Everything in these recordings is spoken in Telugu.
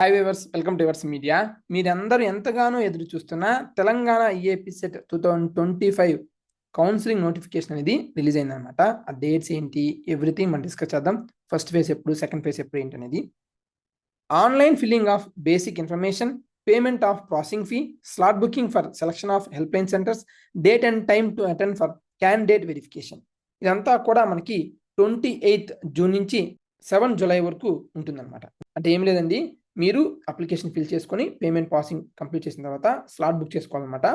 High viewers welcome to verse media మీరందరూ ఎంతగానో ఎదురు చూస్తున్న Telangana EAPCET two thousand twenty five counselling notification అనేది రిలీజ్ అయిందనమాట ఆ డేట్స్ ఏంటి ఎవ్రీథింగ్ మనం డిస్కస్ చేద్దాం. ఫస్ట్ ఫేజ్ ఎప్పుడు సెకండ్ ఫేజ్ ఎప్పుడు ఏంటి అనేది. Online filling of basic information payment of processing fee slot booking for selection of help line centres date and time to attend for candidate verification ఇదంతా కూడా మనకి ట్వంటీ ఎయిత్ జూన్ నుంచి సెవెన్ జూలై వరకు ఉంటుందన్నమాట. అంటే ఏం లేదండి మీరు అప్లికేషన్ ఫిల్ చేసుకొని పేమెంట్ పాసింగ్ కంప్లీట్ చేసిన తర్వాత స్లాట్ బుక్ చేసుకోవాలన్నమాట.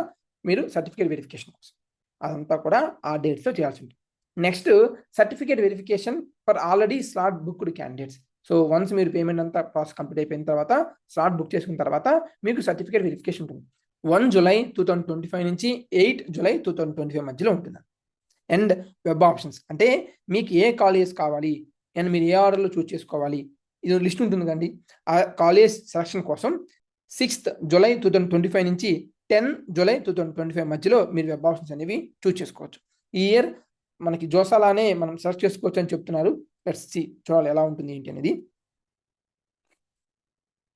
మీరు సర్టిఫికేట్ వెరిఫికేషన్ కోసం. అదంతా కూడా ఆ డేట్స్లో చేయాల్సి ఉంటుంది. Next certificate verification for already slot booked candidates so once మీరు పేమెంట్ అంతా ప్రాసెస్ కంప్లీట్ అయిపోయిన తర్వాత స్లాట్ బుక్ చేసుకున్న తర్వాత మీకు సర్టిఫికేట్ వెరిఫికేషన్ ఉంటుంది. One July two thousand twenty five నుంచి eight July two thousand twenty five మధ్యలో ఉంటుంది. అండ్ వెబ్ ఆప్షన్స్ అంటే మీకు ఏ కాలేజెస్ కావాలి? అండ్ మీరు ఏ ఆర్డర్లో చూస్ చేసుకోవాలి? ఇది లిస్ట్ ఉంటుంది కండి ఆ కాలేజ్ సెలక్షన్ కోసం sixth July two thousand twenty five నుంచి ten July two thousand twenty five మధ్యలో మీరు వెబ్ ఆప్షన్స్ అనేవి చూస్ చేసుకోవచ్చు. ఈ ఇయర్ మనకి జోసాలానే మనం సెలెక్ట్ చేసుకోవచ్చు అని చెప్తున్నారు. లెట్స్ సి చూడాలి ఎలా ఉంటుంది ఏంటి అనేది.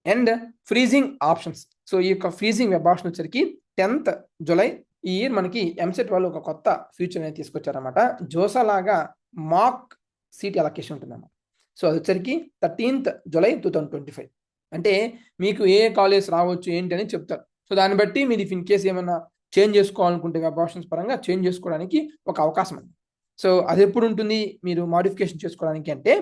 And freezing options. సో ఈ యొక్క ఫ్రీజింగ్ వెబ్ ఆప్షన్ వచ్చరికి టెన్త్ జూలై ఈ ఇయర్ మనకి ఎంసెట్ వాళ్ళు ఒక కొత్త ఫ్యూచర్ అనేది తీసుకొచ్చారన్నమాట. జోసాలాగా మాక్ సీట్ అలొకేషన్ ఉంటుందన్నమాట. సో అది వచ్చరికి thirteenth July two thousand twenty five. అంటే మీకు ఏ కాలేజ్ రావచ్చు ఏంటి అని చెప్తారు. సో దాన్ని బట్టి మీరు ఇఫ్ ఇన్ కేస్ ఏమైనా చేంజ్ చేసుకోవాలనుకుంటే వెబ్ ఆప్షన్స్ పరంగా చేంజ్ చేసుకోవడానికి ఒక అవకాశం ఉంది. సో అది ఎప్పుడు ఉంటుంది? మీరు మాడిఫికేషన్ చేసుకోవడానికి అంటే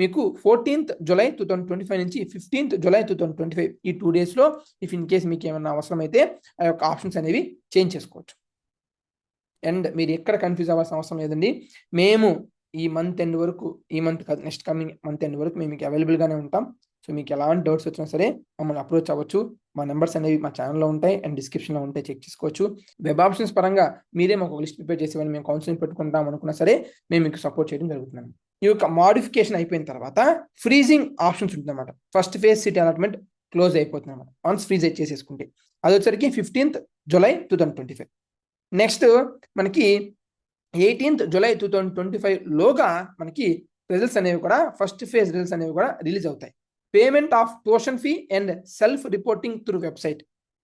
మీకు fourteenth July two thousand twenty five నుంచి fifteenth July two thousand twenty five ఈ టూ డేస్లో ఇఫ్ ఇన్ కేస్ మీకు ఏమైనా అవసరం అయితే ఆ యొక్క ఆప్షన్స్ అనేవి చేంజ్ చేసుకోవచ్చు. అండ్ మీరు ఎక్కడ కన్ఫ్యూజ్ అవ్వాల్సిన అవసరం లేదండి. మేము ఈ మంత్ ఎండ్ వరకు ఈ month next coming month end వరకు మేము మీకు అవైలబుల్గానే ఉంటాం. సో మీకు ఎలాంటి డౌట్స్ వచ్చినా సరే మమ్మల్ని అప్రోచ్ అవ్వచ్చు. మా నెంబర్స్ అనేవి మా ఛానల్లో ఉంటాయి అండ్ డిస్క్రిప్షన్లో ఉంటాయి చెక్ చేసుకోవచ్చు. వెబ్ ఆప్షన్స్ పరంగా మీరే మాకు లిస్ట్ ప్రిపేర్ చేసేవాడిని మేము కౌన్సిలింగ్ పెట్టుకుంటాం అనుకున్నా సరే మేము మీకు సపోర్ట్ చేయడం జరుగుతున్నాం ఈ యొక్క మాడిఫికేషన్ అయిపోయిన తర్వాత ఫ్రీజింగ్ ఆప్షన్స్ ఉంటుందన్నమాట. First phase seat allotment close అయిపోతుంది అనమాట వన్స్ ఫ్రీజ్ చేసేసుకుంటే. అది వచ్చరికి fifteenth July two thousand twenty five next మనకి eighteenth July two thousand twenty five లోగా మనకి రిజల్ట్స్ అనేవి కూడా ఫస్ట్ ఫేజ్ రిజల్ట్స్ అనేవి కూడా రిలీజ్ అవుతాయి. Payment of tuition fee and self reporting through website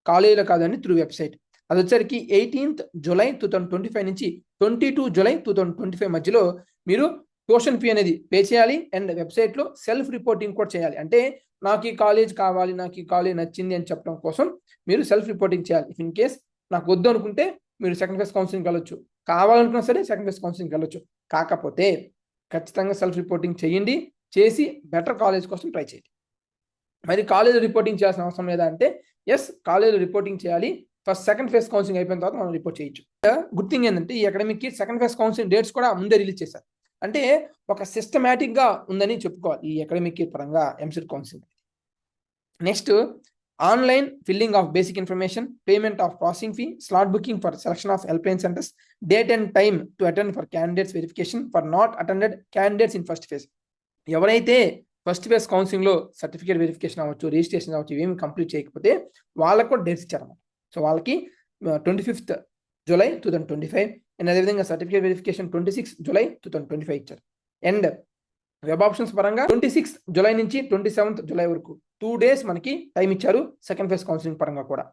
కాలేజీలో కాదండి త్రూ వెబ్సైట్ అది వచ్చరికి eighteenth July two thousand twenty five నుంచి twenty two July two thousand twenty five మధ్యలో మీరు ట్యూషన్ ఫీ అనేది పే చేయాలి అండ్ వెబ్సైట్లో సెల్ఫ్ రిపోర్టింగ్ కూడా చేయాలి. అంటే నాకు ఈ కాలేజ్ కావాలి నాకు ఈ కాలేజ్ నచ్చింది అని చెప్పడం కోసం మీరు సెల్ఫ్ రిపోర్టింగ్ చేయాలి. ఇఫ్ ఇన్ కేస్ నాకు వద్దు అనుకుంటే మీరు సెకండ్ ఫేజ్ కౌన్సిలింగ్ వెళ్ళొచ్చు. కావాలనుకున్నా సరే సెకండ్ బెస్ట్ కౌన్సిలింగ్ వెళ్ళొచ్చు. కాకపోతే ఖచ్చితంగా సెల్ఫ్ రిపోర్టింగ్ చేయండి చేసి బెటర్ కాలేజ్ కోసం ట్రై చేయండి. మరి కాలేజ్ రిపోర్టింగ్ చేయాల్సిన అవసరం లేదా అంటే ఎస్ కాలేజ్ రిపోర్టింగ్ చేయాలి. ఫస్ట్ సెకండ్ ఫేజ్ కౌన్సిలింగ్ అయిపోయిన తర్వాత మనం రిపోర్ట్ చేయొచ్చు. గుడ్ థింగ్ ఏంటంటే ఈ అకాడమిక్కి సెకండ్ ఫేజ్ కౌన్సిలింగ్ డేట్స్ కూడా ముందే రిలీజ్ చేశారు. అంటే ఒక సిస్టమేటిక్గా ఉందని చెప్పుకోవాలి ఈ అకాడమిక్ పరంగా EAMCET counselling next online filling of basic information payment of processing fee slot booking for selection of helpline centres date and time to attend for candidates verification for not attended candidates in first phase ఎవరైతే ఫస్ట్ ఫేజ్ కౌన్సిలింగ్లో సర్టిఫికేట్ వెరిఫికేషన్ అవ్వచ్చు రిజిస్ట్రేషన్ అవ్వచ్చు ఇవేమి కంప్లీట్ చేయకపోతే వాళ్ళకు కూడా డేట్స్ ఇచ్చారన్నమాట. సో వాళ్ళకి twenty fifth July two thousand twenty five and అదేవిధంగా certificate verification twenty six July two thousand twenty five ఇచ్చారు. అండ్ వెబ్ ఆప్షన్స్ పరంగా ట్వంటీ సిక్స్ జూలై నుంచి ట్వంటీ సెవెంత్ జూలై వరకు టూ డేస్ మనకి టైం ఇచ్చారు సెకండ్ ఫేజ్ కౌన్సిలింగ్ పరంగా కూడా.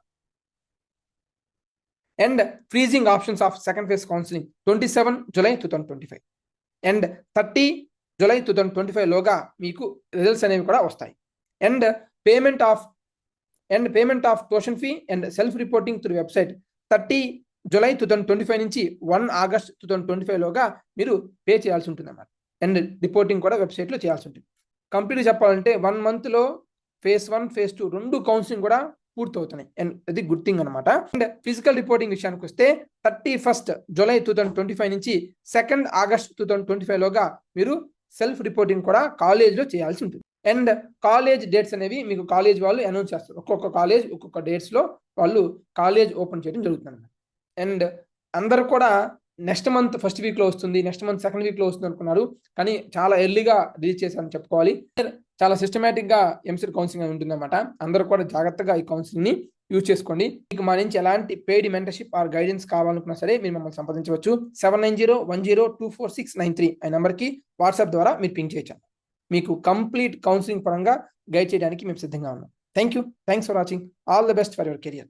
And freezing options of second phase counselling twenty seven July two thousand twenty five and thirty July two thousand twenty five లోగా మీకు రిజల్ట్స్ అనేవి కూడా వస్తాయి. And payment of and payment of tuition fee and self reporting through website thirty July two thousand twenty five నుంచి one August two thousand twenty five లోగా మీరు పే చేయాల్సి ఉంటుంది అన్నమాట అండ్ రిపోర్టింగ్ కూడా వెబ్సైట్లో చేయాల్సి ఉంటుంది. కంప్లీట్ చెప్పాలంటే వన్ మంత్లో ఫేజ్ వన్ ఫేజ్ టూ రెండు కౌన్సిలింగ్ కూడా పూర్తవుతున్నాయి. అండ్ అది గుడ్ థింగ్ అనమాట అండ్ ఫిజికల్ రిపోర్టింగ్ విషయానికి వస్తే thirty first July two thousand twenty five నుంచి second August two thousand twenty five లోగా మీరు సెల్ఫ్ రిపోర్టింగ్ కూడా కాలేజ్లో చేయాల్సి ఉంటుంది. అండ్ కాలేజ్ డేట్స్ అనేవి మీకు కాలేజ్ వాళ్ళు అనౌన్స్ చేస్తారు. ఒక్కొక్క కాలేజ్ ఒక్కొక్క డేట్స్లో వాళ్ళు కాలేజ్ ఓపెన్ చేయడం జరుగుతుంది అండ్ అందరు కూడా నెక్స్ట్ మంత్ ఫస్ట్ వీక్లో వస్తుంది నెక్స్ట్ మంత్ సెకండ్ వీక్లో వస్తుంది అనుకున్నారు. కానీ చాలా ఎర్లీగా రిలీజ్ చేశారని చెప్పుకోవాలి. చాలా సిస్టమేటిక్గా ఎంసెట్ కౌన్సిలింగ్ అని ఉంటుందన్నమాట. అందరూ కూడా జాగ్రత్తగా ఈ కౌన్సిలింగ్ని యూజ్ చేసుకోండి. మీకు మా నుంచి ఎలాంటి పెయిడ్ మెంటర్షిప్ ఆర్ గైడెన్స్ కావాలనుకున్నా సరే మీరు మమ్మల్ని సంప్రదించవచ్చు. Seven nine zero one zero two four six nine three ఆ నెంబర్కి వాట్సాప్ ద్వారా మీరు పింక్ చేయొచ్చు. మీకు కంప్లీట్ కౌన్సిలింగ్ పరంగా గైడ్ చేయడానికి మేము సిద్ధంగా ఉన్నాం. Thank you thanks for watching all the best for your career